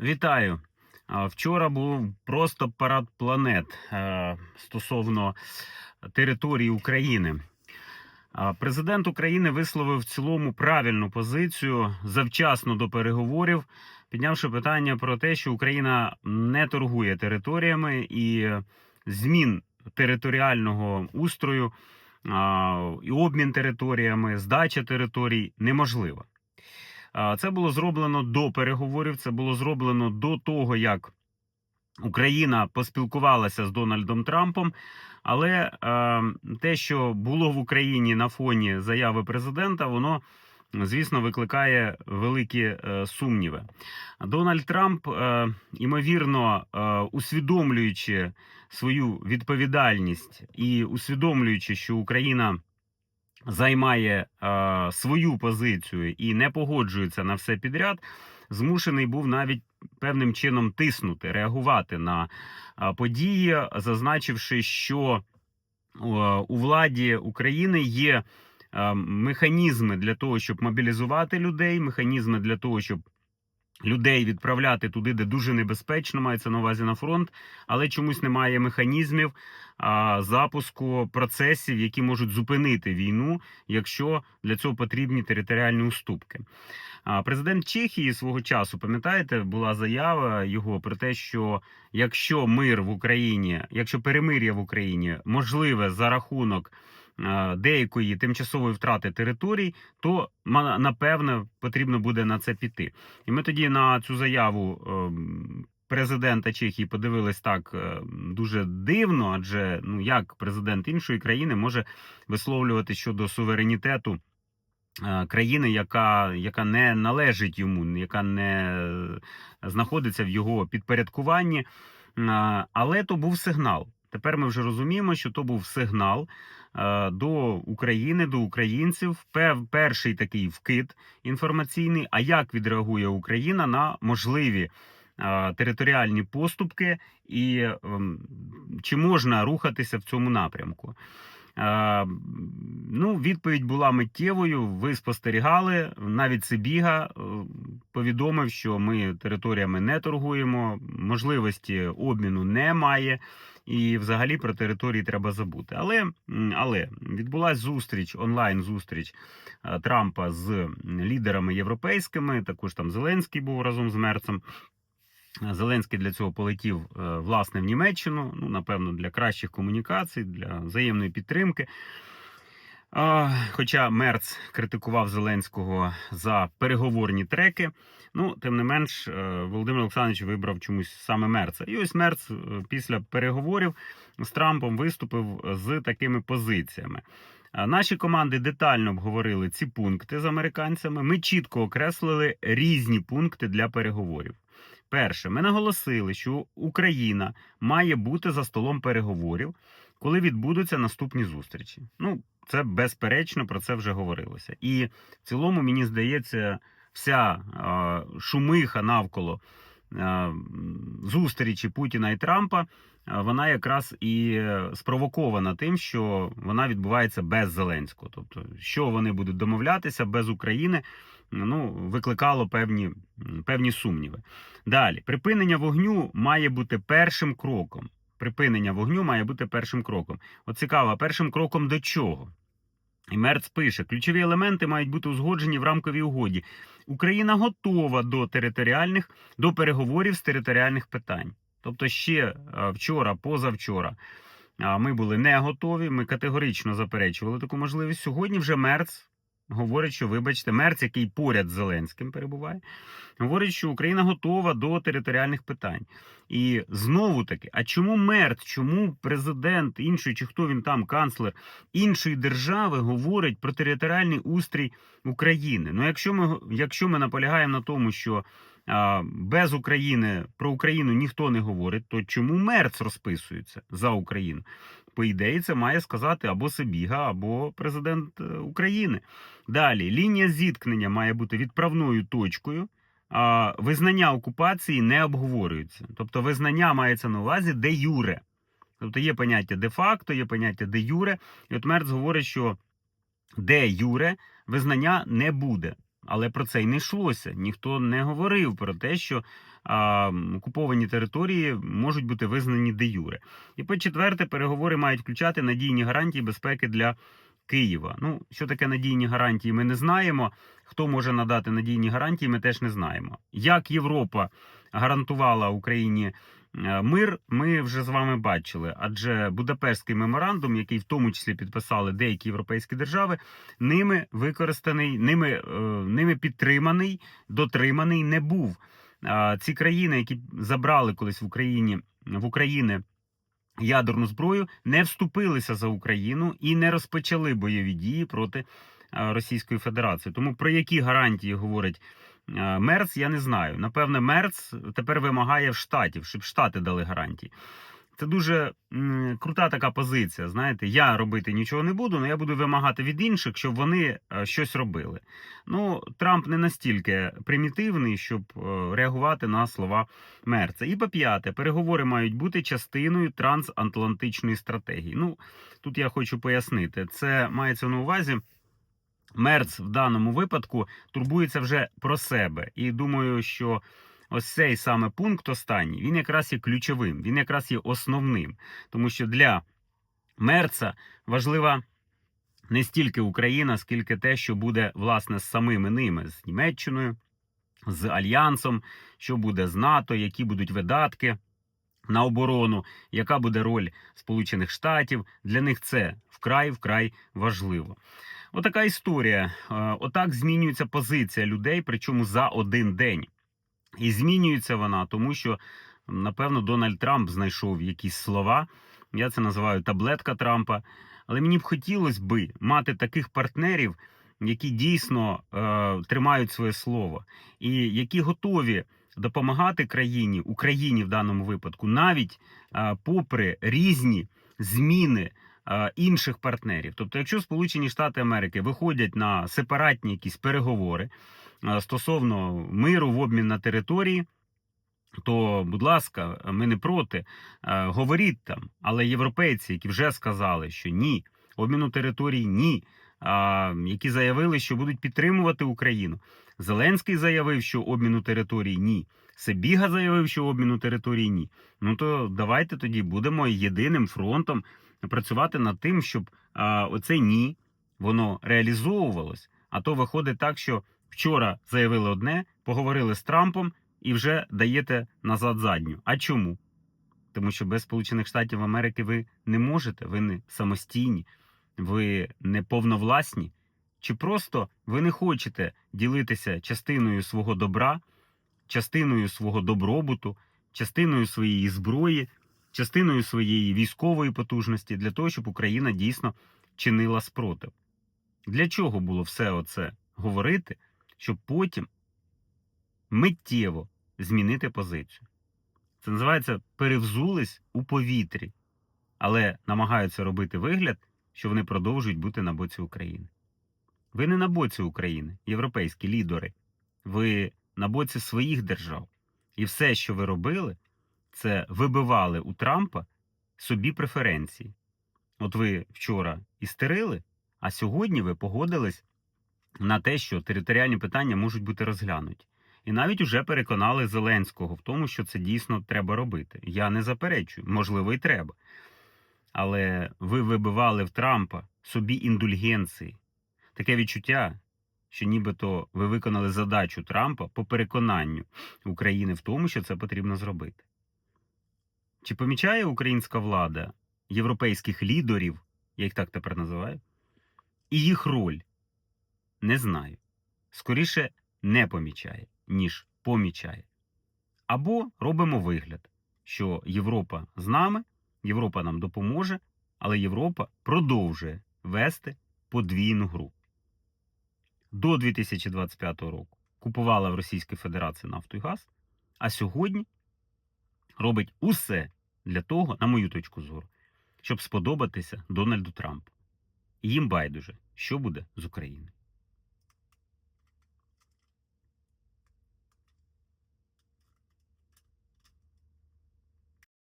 Вітаю! Вчора був просто парад планет е, стосовно території України. Президент України висловив в цілому правильну позицію завчасно до переговорів, піднявши питання про те, що Україна не торгує територіями і змін територіального устрою і обмін територіями, здача територій неможлива. Це було зроблено до переговорів. Це було зроблено до того, як Україна поспілкувалася з Дональдом Трампом. Але е, те, що було в Україні на фоні заяви президента, воно звісно викликає великі е, сумніви. Дональд Трамп, е, ймовірно, е, усвідомлюючи свою відповідальність і усвідомлюючи, що Україна займає е, свою позицію і не погоджується на все підряд, змушений був навіть певним чином тиснути, реагувати на е, події, зазначивши, що е, у владі України є е, механізми для того, щоб мобілізувати людей, механізми для того, щоб людей відправляти туди, де дуже небезпечно, мається на увазі на фронт, але чомусь немає механізмів а, запуску процесів, які можуть зупинити війну, якщо для цього потрібні територіальні уступки. А, Президент Чехії свого часу, пам'ятаєте, була заява його про те, що якщо мир в Україні, якщо перемир'я в Україні можливе за рахунок деякої тимчасової втрати територій, то напевне потрібно буде на це піти. І ми тоді на цю заяву ем, президента Чехії подивились так е, дуже дивно, адже ну як президент іншої країни може висловлювати щодо суверенітету. е, Країни, яка, яка не належить йому, яка не е, знаходиться в його підпорядкуванні. Е, Але то був сигнал. Тепер ми вже розуміємо, що то був сигнал е, до України, до українців. Перший такий вкид інформаційний. А як відреагує Україна на можливі е, територіальні поступки, і ем, чи можна рухатися в цьому напрямку? Е, Ну, відповідь була миттєвою. Ви спостерігали. Навіть Сибіга е, повідомив, що ми територіями не торгуємо, можливості обміну немає, і взагалі про території треба забути. Але, але відбулася зустріч, онлайн зустріч е, Трампа з лідерами європейськими. Також там Зеленський був разом з Мерцем. Зеленський для цього полетів е, власне в Німеччину. Ну, напевно, для кращих комунікацій, для взаємної підтримки. Хоча Мерц критикував Зеленського за переговорні треки. Ну, тим не менш, е, Володимир Олександрович вибрав чомусь саме Мерца. І ось Мерц е, після переговорів з Трампом виступив з такими позиціями. Наші команди детально обговорили ці пункти з американцями. Ми чітко окреслили різні пункти для переговорів. Перше, ми наголосили, що Україна має бути за столом переговорів, коли відбудуться наступні зустрічі. Ну, це безперечно, про це вже говорилося. І в цілому, мені здається, вся шумиха навколо зустрічі Путіна і Трампа, вона якраз і е, спровокована тим, що вона відбувається без Зеленського. Тобто, що вони будуть домовлятися без України, ну, викликало певні, певні сумніви. Далі, припинення вогню має бути першим кроком. Припинення вогню має бути першим кроком. От цікаво, першим кроком до чого? І Мерц пише: ключові елементи мають бути узгоджені в рамковій угоді. Україна готова до територіальних до переговорів з територіальних питань. Тобто, ще е, вчора, позавчора, ми були не готові. Ми категорично заперечували таку можливість. Сьогодні вже Мерц говорить, що, вибачте, Мерц, який поряд з Зеленським перебуває, говорить, що Україна готова до територіальних питань. І знову таки, а чому Мерц, чому президент іншої, чи хто він там, канцлер іншої держави говорить про територіальний устрій України? Ну, якщо ми якщо ми наполягаємо на тому, що а, без України про Україну ніхто не говорить, то чому Мерц розписується за Україну? По ідеї, це має сказати або Сибіга, або президент е, України. Далі лінія зіткнення має бути відправною точкою. А, визнання окупації не обговорюється. Тобто, визнання мається на увазі де юре. Тобто є поняття де-факто, є поняття де юре. І от Мерц говорить, що де юре визнання не буде. Але про це й не йшлося. Ніхто не говорив про те, що окуповані території можуть бути визнані де юре. І по-четверте, переговори мають включати надійні гарантії безпеки для Києва. Ну, що таке надійні гарантії, ми не знаємо. Хто може надати надійні гарантії, ми теж не знаємо. Як Європа гарантувала Україні е, мир, ми вже з вами бачили. Адже Будапештський меморандум, який в тому числі підписали деякі європейські держави, ними використаний, ними, е, ними підтриманий, дотриманий не був. Ці країни, які забрали колись в Україні в Україні ядерну зброю, не вступилися за Україну і не розпочали бойові дії проти Російської Федерації. Тому про які гарантії говорить Мерц, я не знаю. Напевне, Мерц тепер вимагає в штатів, щоб штати дали гарантії. Це дуже м, крута така позиція. Знаєте, я робити нічого не буду, але я буду вимагати від інших, щоб вони е, щось робили. Ну, Трамп не настільки примітивний, щоб е, реагувати на слова Мерца. І по п'яте, переговори мають бути частиною трансатлантичної стратегії. Ну, тут я хочу пояснити, це мається на увазі. Мерц в даному випадку турбується вже про себе. І думаю, що ось цей саме пункт останній, він якраз є ключовим, він якраз є основним. Тому що для Мерца важлива не стільки Україна, скільки те, що буде власне з самими ними, з Німеччиною, з Альянсом, що буде з НАТО, які будуть видатки на оборону, яка буде роль Сполучених Штатів. Для них це вкрай вкрай важливо. Отака історія. Е, Отак змінюється позиція людей, причому за один день. І змінюється вона, тому що, напевно, Дональд Трамп знайшов якісь слова. Я це називаю таблетка Трампа. Але мені б хотілося би мати таких партнерів, які дійсно е, тримають своє слово, і які готові допомагати країні, Україні в даному випадку, навіть е, попри різні зміни е, інших партнерів. Тобто, якщо Сполучені Штати Америки виходять на сепаратні якісь переговори стосовно миру в обмін на території. То, будь ласка, ми не проти. Е, Говоріть там, але європейці, які вже сказали, що ні, обміну територій ні, які заявили, що будуть підтримувати Україну. Зеленський заявив, що обміну територій ні. Себіга заявив, що обміну територій ні. Ну то давайте тоді будемо єдиним фронтом працювати над тим, щоб оце ні воно реалізовувалось. А то виходить так, що вчора заявили одне, поговорили з Трампом і вже даєте назад задню. А чому? Тому що без Сполучених Штатів Америки ви не можете, ви не самостійні, ви не повновласні, чи просто ви не хочете ділитися частиною свого добра, частиною свого добробуту, частиною своєї зброї, частиною своєї військової потужності для того, щоб Україна дійсно чинила спротив. Для чого було все оце говорити, щоб потім миттєво змінити позицію? Це називається перевзулись у повітрі, але намагаються робити вигляд, що вони продовжують бути на боці України. Ви не на боці України, європейські лідери. Ви на боці своїх держав. І все, що ви робили, це вибивали у Трампа собі преференції. От ви вчора істерили, а сьогодні ви погодились на те, що територіальні питання можуть бути розглянуті. І навіть уже переконали Зеленського в тому, що це дійсно треба робити. Я не заперечую, можливо, і треба. Але ви вибивали в Трампа собі індульгенції. Таке відчуття, що нібито ви виконали задачу Трампа по переконанню України в тому, що це потрібно зробити. Чи помічає українська влада європейських лідерів, я їх так тепер називаю, і їх роль? Не знаю. Скоріше не помічає, ніж помічає. Або робимо вигляд, що Європа з нами, Європа нам допоможе, але Європа продовжує вести подвійну гру. До 2025 року купувала в Російській Федерації нафту і газ, а сьогодні робить усе для того, на мою точку зору, щоб сподобатися Дональду Трампу. Їм байдуже, що буде з України.